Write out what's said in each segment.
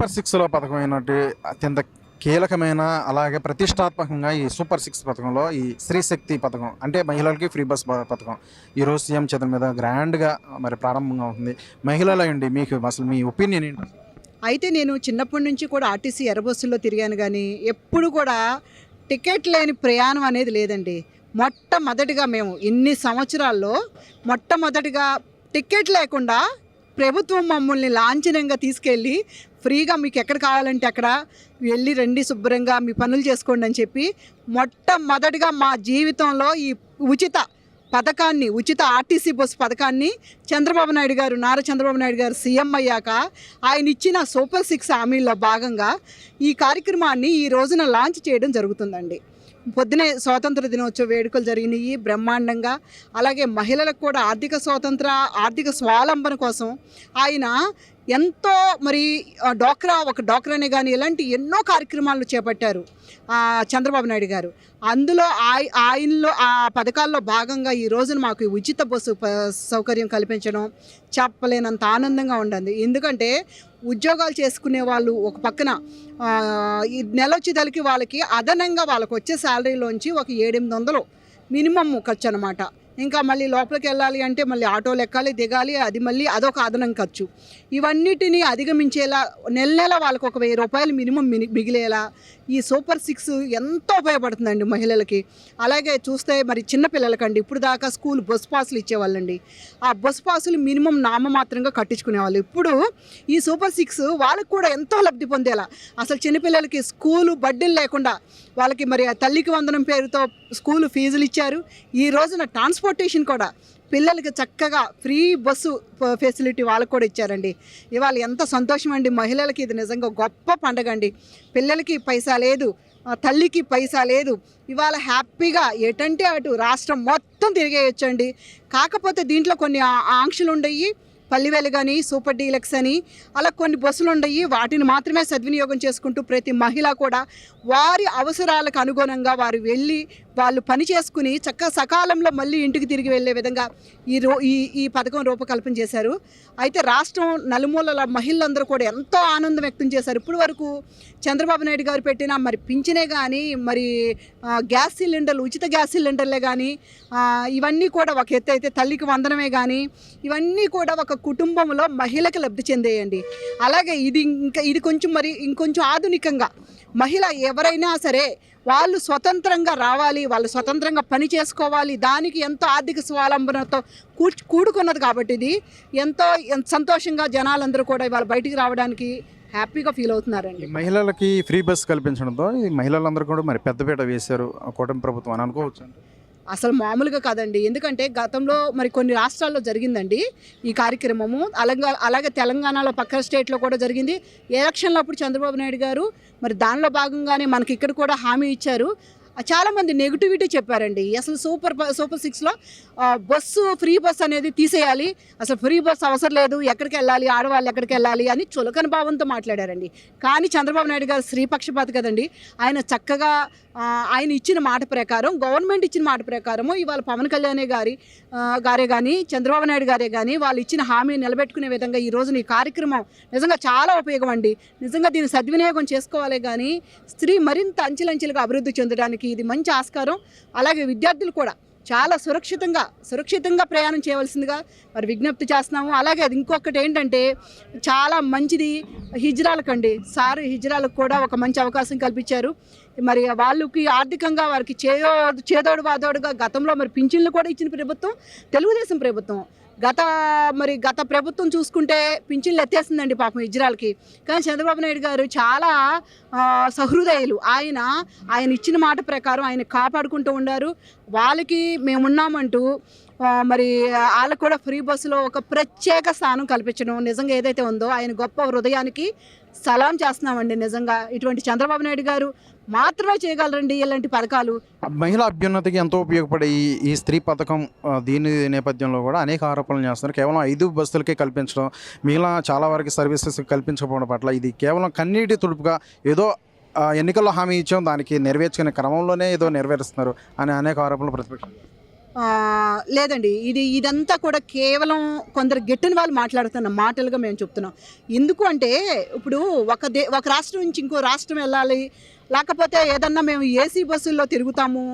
Super సిక్స్లో పథకమైనటువంటి అత్యంత కీలకమైన అలాగే ప్రతిష్టాత్మకంగా ఈ సూపర్ సిక్స్ పథకంలో ఈ స్త్రీ శక్తి పథకం అంటే మహిళలకి ఫ్రీ బస్ పథకం. ఈరోజు సీఎం చంద్ర మీద గ్రాండ్గా మరి ప్రారంభంగా ఉంది. మహిళలు అయ్యండి మీకు అసలు మీ ఒపీనియన్ ఏంటి? అయితే నేను చిన్నప్పటి నుంచి కూడా ఆర్టీసీ ఎర్రబస్సుల్లో తిరిగాను కానీ ఎప్పుడు కూడా టికెట్ లేని ప్రయాణం అనేది లేదండి. మొట్టమొదటిగా మేము ఇన్ని సంవత్సరాల్లో మొట్టమొదటిగా టికెట్ లేకుండా ప్రభుత్వం మమ్మల్ని లాంఛనంగా తీసుకెళ్ళి ఫ్రీగా మీకు ఎక్కడ కావాలంటే అక్కడ వెళ్ళి రండి శుభ్రంగా మీ పనులు చేసుకోండి అని చెప్పి మొట్టమొదటిగా మా జీవితంలో ఈ ఉచిత పథకాన్ని ఉచిత ఆర్టీసీ బస్సు పథకాన్ని చంద్రబాబు నాయుడు గారు నారా చంద్రబాబు నాయుడు గారు సీఎం అయ్యాక ఆయన ఇచ్చిన సూపర్ సిక్స్ హామీల్లో భాగంగా ఈ కార్యక్రమాన్ని ఈ రోజున లాంచ్ చేయడం జరుగుతుందండి. పొద్దునే స్వాతంత్ర దినోత్సవ వేడుకలు జరిగినాయి బ్రహ్మాండంగా. అలాగే మహిళలకు కూడా ఆర్థిక స్వాతంత్ర ఆర్థిక స్వావలంబన కోసం ఆయన ఎంతో మరి డోక్రా ఒక డోక్రానే కానీ ఇలాంటి ఎన్నో కార్యక్రమాలు చేపట్టారు చంద్రబాబు నాయుడు గారు. అందులో ఆయ ఆయనలో ఆ పథకాల్లో భాగంగా ఈ రోజున మాకు ఉచిత బస్సు సౌకర్యం కల్పించడం చెప్పలేనంత ఆనందంగా ఉండండి ఎందుకంటే ఉద్యోగాలు చేసుకునే వాళ్ళు ఒక పక్కన ఈ నెల నెలొచ్చేదలికి వాళ్ళకి అదనంగా వాళ్ళకి వచ్చే శాలరీలోంచి ఒక ఏడెనిమిది వందలు మినిమమ్ ఖర్చు అనమాట ఇంకా మళ్ళీ లోపలికి వెళ్ళాలి అంటే మళ్ళీ ఆటోలు ఎక్కాలి దిగాలి అది మళ్ళీ అదొక అదనం ఖర్చు. ఇవన్నిటిని అధిగమించేలా నెల నెల వాళ్ళకి ఒక వెయ్యి రూపాయలు మినిమం మిగిలేలా ఈ సూపర్ సిక్స్ ఎంతో ఉపయోగపడుతుందండి మహిళలకి. అలాగే చూస్తే మరి చిన్నపిల్లలకండి ఇప్పుడు దాకా స్కూల్ బస్ పాసులు ఇచ్చేవాళ్ళండి. ఆ బస్ పాసులు మినిమం నామమాత్రంగా కట్టించుకునేవాళ్ళు. ఇప్పుడు ఈ సూపర్ సిక్స్ వాళ్ళకి కూడా ఎంతో లబ్ధి పొందేలా. అసలు చిన్నపిల్లలకి స్కూలు బడ్డీలు లేకుండా వాళ్ళకి మరి తల్లికి వందనం పేరుతో స్కూలు ఫీజులు ఇచ్చారు. ఈ రోజున ట్రాన్స్పోర్టేషన్ కూడా పిల్లలకి చక్కగా ఫ్రీ బస్సు ఫెసిలిటీ వాళ్ళకు కూడా ఇచ్చారండి. ఇవాళ ఎంత సంతోషం అండి. మహిళలకి ఇది నిజంగా గొప్ప పండగ అండి. పిల్లలకి పైసా లేదు తల్లికి పైసా లేదు. ఇవాళ హ్యాపీగా ఎటంటే అటు రాష్ట్రం మొత్తం తిరిగేయొచ్చండి. కాకపోతే దీంట్లో కొన్ని ఆంక్షలు ఉండయి. పల్లివేలు కానీ సూపర్ డీలక్స్ అని అలా కొన్ని బస్సులు ఉండయి. వాటిని మాత్రమే సద్వినియోగం చేసుకుంటూ ప్రతి మహిళ కూడా వారి అవసరాలకు అనుగుణంగా వారు వెళ్ళి వాళ్ళు పని చేసుకుని చక్కగా సకాలంలో మళ్ళీ ఇంటికి తిరిగి వెళ్ళే విధంగా ఈ రో ఈ ఈ పథకం రూపకల్పన చేశారు. అయితే రాష్ట్రం నలుమూలల మహిళలందరూ కూడా ఎంతో ఆనందం వ్యక్తం చేశారు. ఇప్పటి వరకు చంద్రబాబు నాయుడు గారు పెట్టిన మరి పింఛనే కానీ మరి గ్యాస్ సిలిండర్లు ఉచిత గ్యాస్ సిలిండర్లే కానీ ఇవన్నీ కూడా ఒక ఎత్తు అయితే తల్లికి వందనమే కానీ ఇవన్నీ కూడా ఒక కుటుంబంలో మహిళకి లబ్ధి చెందేయండి. అలాగే ఇది ఇంకా ఇది కొంచెం మరి ఇంకొంచెం ఆధునికంగా మహిళ ఎవరైనా సరే వాళ్ళు స్వతంత్రంగా రావాలి వాళ్ళు స్వతంత్రంగా పని చేసుకోవాలి దానికి ఎంతో ఆర్థిక స్వావలంబనతో కూర్చు కూడుకున్నది కాబట్టి ఇది. ఎంతో సంతోషంగా జనాలందరూ కూడా ఇవాళ బయటికి రావడానికి హ్యాపీగా ఫీల్ అవుతున్నారండి. మహిళలకి ఫ్రీ బస్ కల్పించడంతో ఈ మహిళలందరూ కూడా మరి పెద్దపీట వేశారు కూటమి ప్రభుత్వం అని అనుకోవచ్చు అసలు మామూలుగా కాదండి. ఎందుకంటే గతంలో మరి కొన్ని రాష్ట్రాల్లో జరిగిందండి ఈ కార్యక్రమము. అలాగే అలాగే తెలంగాణలో పక్క స్టేట్లో కూడా జరిగింది. ఎలక్షన్లో అప్పుడు చంద్రబాబు నాయుడు గారు మరి దానిలో భాగంగానే మనకి ఇక్కడ కూడా హామీ ఇచ్చారు. చాలామంది నెగిటివిటీ చెప్పారండి. అసలు సూపర్ సూపర్ సిక్స్లో బస్సు ఫ్రీ బస్ అనేది తీసేయాలి. అసలు ఫ్రీ బస్ అవసరం లేదు. ఎక్కడికి వెళ్ళాలి? ఆడవాళ్ళు ఎక్కడికి వెళ్ళాలి? అని చులకన భావంతో మాట్లాడారండి. కానీ చంద్రబాబు నాయుడు గారు శ్రీపక్షపాతి కదండి. ఆయన చక్కగా ఆయన ఇచ్చిన మాట ప్రకారం గవర్నమెంట్ ఇచ్చిన మాట ప్రకారము ఇవాళ పవన్ కళ్యాణ్ గారి గారే కానీ చంద్రబాబు నాయుడు గారే కానీ వాళ్ళు ఇచ్చిన హామీ నిలబెట్టుకునే విధంగా ఈ రోజున ఈ కార్యక్రమం నిజంగా చాలా ఉపయోగం అండి. నిజంగా దీన్ని సద్వినియోగం చేసుకోవాలి కానీ స్త్రీ మరింత అంచెలంచెలుగా అభివృద్ధి చెందడానికి ఇది మంచి ఆస్కారం. అలాగే విద్యార్థులు కూడా చాలా సురక్షితంగా సురక్షితంగా ప్రయాణం చేయవలసిందిగా మరి విజ్ఞప్తి చేస్తున్నాము. అలాగే అది ఇంకొకటి ఏంటంటే చాలా మంచిది హిజ్రాలకండి. సార్ హిజ్రాలకు కూడా ఒక మంచి అవకాశం కల్పించారు. మరి వాళ్ళకి ఆర్థికంగా వారికి చేయో చేదోడు వాదోడుగా గతంలో మరి పింఛన్లు కూడా ఇచ్చిన ప్రభుత్వం తెలుగుదేశం ప్రభుత్వం. గత మరి గత ప్రభుత్వం చూసుకుంటే పింఛన్లు ఎత్తేసిందండి పాపం ఇజ్రాయల్కి. కానీ చంద్రబాబు నాయుడు గారు చాలా సహృదయులు. ఆయన ఆయన ఇచ్చిన మాట ప్రకారం ఆయన కాపాడుకుంటూ ఉన్నారు వాళ్ళకి మేమున్నామంటూ మరి వాళ్ళకు కూడా ఫ్రీ బస్సులో ఒక ప్రత్యేక స్థానం కల్పించడం నిజంగా ఏదైతే ఉందో ఆయన గొప్ప హృదయానికి సలాం చేస్తున్నామండి నిజంగా. ఇటువంటి చంద్రబాబు నాయుడు గారు మాత్రమే చేయగలరండి ఇలాంటి పథకాలు? మహిళా అభ్యున్నతికి ఎంతో ఉపయోగపడే ఈ ఈ స్త్రీ పథకం దీని నేపథ్యంలో కూడా అనేక ఆరోపణలు చేస్తున్నారు. కేవలం ఐదు బస్సులకే కల్పించడం మిగిలిన చాలా వరకు సర్వీసెస్ కల్పించకపోవడం పట్ల ఇది కేవలం కన్నీటి తుడుపుగా ఏదో ఎన్నికల్లో హామీ ఇచ్చాం దానికి నెరవేర్చుకునే క్రమంలోనే ఏదో నెరవేరుస్తున్నారు అనే అనేక ఆరోపణలు ప్రతిపక్షం లేదండి. ఇది ఇదంతా కూడా కేవలం కొందరు గెట్టిన వాళ్ళు మాట్లాడుతున్న మాటలుగా మేము చెప్తున్నాం. ఎందుకు అంటే ఇప్పుడు ఒక దే ఒక రాష్ట్రం నుంచి ఇంకో రాష్ట్రం వెళ్ళాలి. లేకపోతే ఏదన్నా మేము ఏసీ బస్సుల్లో తిరుగుతాము.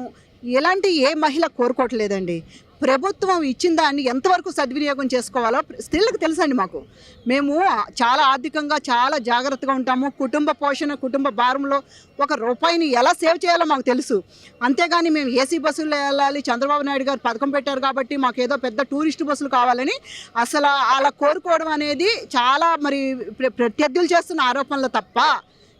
ఎలాంటి ఏ మహిళ కోరుకోవట్లేదండి. ప్రభుత్వం ఇచ్చిన దాన్ని ఎంతవరకు సద్వినియోగం చేసుకోవాలో స్త్రీలకు తెలుసండి మాకు. మేము చాలా ఆర్థికంగా చాలా జాగ్రత్తగా ఉంటాము. కుటుంబ పోషణ కుటుంబ భారంలో ఒక రూపాయిని ఎలా సేవ్ చేయాలో మాకు తెలుసు. అంతేగాని మేము ఏసీ బస్సుల్లో వెళ్ళాలి చంద్రబాబు నాయుడు గారు పథకం పెట్టారు కాబట్టి మాకు ఏదో పెద్ద టూరిస్ట్ బస్సులు కావాలని అసలు అలా కోరుకోవడం అనేది చాలా మరి ప్ర- ప్రత్యర్థులు చేస్తున్న ఆరోపణలు తప్ప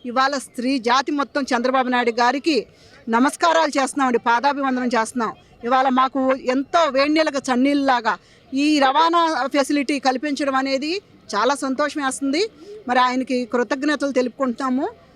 ఇవాళ స్త్రీ జాతి మొత్తం చంద్రబాబు నాయుడు గారికి నమస్కారాలు చేస్తున్నామండి. పాదాభివందనం చేస్తున్నాం. ఇవాళ మాకు ఎంతో వేడినీళ్ళగా చన్నీళ్ళలాగా ఈ రవాణా ఫెసిలిటీ కల్పించడం అనేది చాలా సంతోషం వేస్తుంది. మరి ఆయనకి కృతజ్ఞతలు తెలుపుకుంటున్నాము.